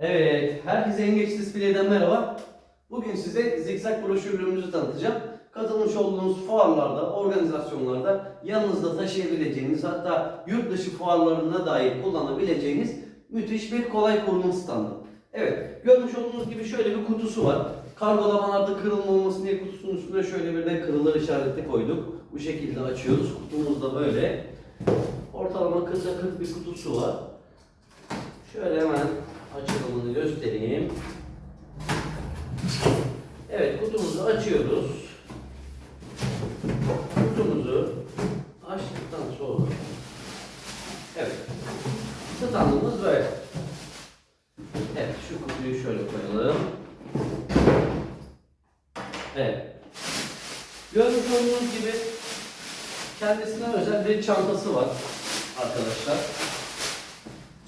Evet, herkese Engeç Display'den merhaba. Bugün size zikzak broşürlerimizi tanıtacağım. Katılmış olduğunuz fuarlarda, organizasyonlarda yanınızda taşıyabileceğiniz hatta yurt dışı fuarlarında dahi kullanabileceğiniz müthiş bir kolay kurulum standı. Evet, görmüş olduğunuz gibi şöyle bir kutusu var. Kargolamalarda kırılmaması diye kutusunun üstüne şöyle bir de kırılır işareti koyduk. Bu şekilde açıyoruz. Kutumuz da böyle. Ortalama 40'a 40 bir kutusu var. Şöyle hemen açılımını göstereyim. Evet kutumuzu açıyoruz. Kutumuzu açtıktan sonra Evet. Standımız böyle. Evet şu kutuyu şöyle koyalım. Evet. Görmüş olduğunuz gibi kendisine özel bir çantası var arkadaşlar.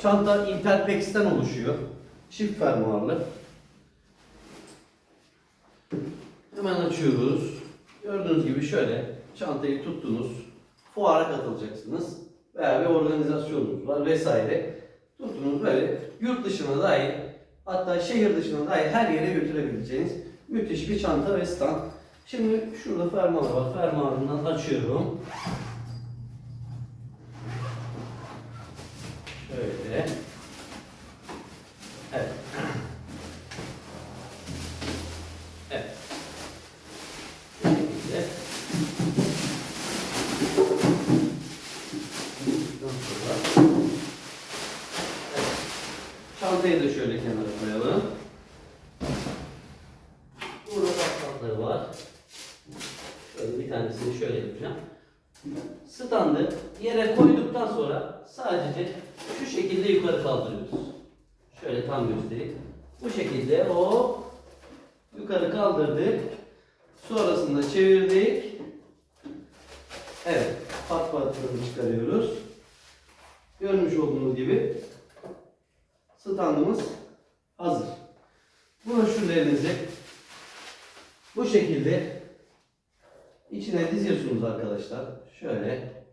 Çanta Interpex'ten oluşuyor. Çift fermuarlı. Hemen açıyoruz. Gördüğünüz gibi şöyle çantayı tuttunuz. Fuara katılacaksınız. Veya bir organizasyonunuz var vesaire. Tuttunuz böyle yurt dışına dahi hatta şehir dışına dahi her yere götürebileceğiniz müthiş bir çanta ve stand. Şimdi şurada fermuar var. Fermuarından açıyorum. Şöyle. Evet. Evet. Evet. Çantayı da şöyle kenara koyalım. Burada patlatları var. Şöyle bir tanesini şöyle yapacağım. Standı yere koyduktan sonra sadece şu şekilde yukarı kaldırıyoruz. Şöyle tam göstereyim. Bu şekilde o yukarı kaldırdık. Sonrasında çevirdik. Evet, pat patlarını çıkarıyoruz. Görmüş olduğunuz gibi standımız hazır. Broşürlerinizi bu şekilde içine diziyorsunuz arkadaşlar. Şöyle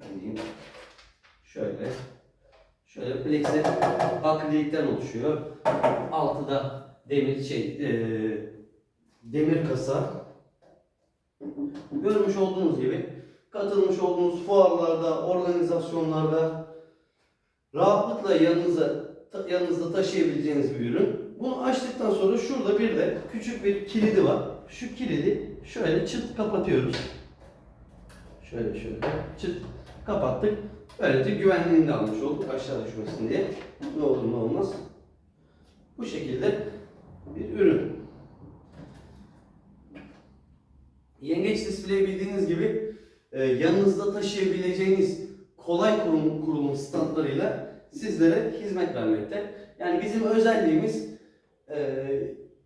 diyeyim. Şöyle. Şöyle plexi akrilikten oluşuyor. Altı da demir şey eee, demir kasa. Görmüş olduğunuz gibi katılmış olduğunuz fuarlarda, organizasyonlarda rahatlıkla yanınıza yanınızda taşıyabileceğiniz bir ürün. Bunu açtıktan sonra şurada bir de küçük bir kilidi var. Şu kilidi şöyle çıt kapatıyoruz. Şöyle şöyle çıt kapattık. Böylece güvenliğini de almış olduk aşağı düşmesin diye. Ne olur ne olmaz. Bu şekilde bir ürün. Yengeç display bildiğiniz gibi e, yanınızda taşıyabileceğiniz kolay kurum, kurulum standlarıyla sizlere hizmet vermekte. Yani bizim özelliğimiz e,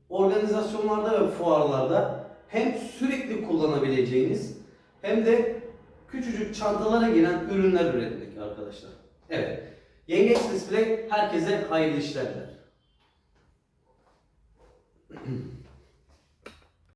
organizasyonlarda ve fuarlarda hem sürekli kullanabileceğiniz hem de küçücük çantalara giren ürünler üretmek arkadaşlar. Evet. Yengeç Display herkese hayırlı işler diler.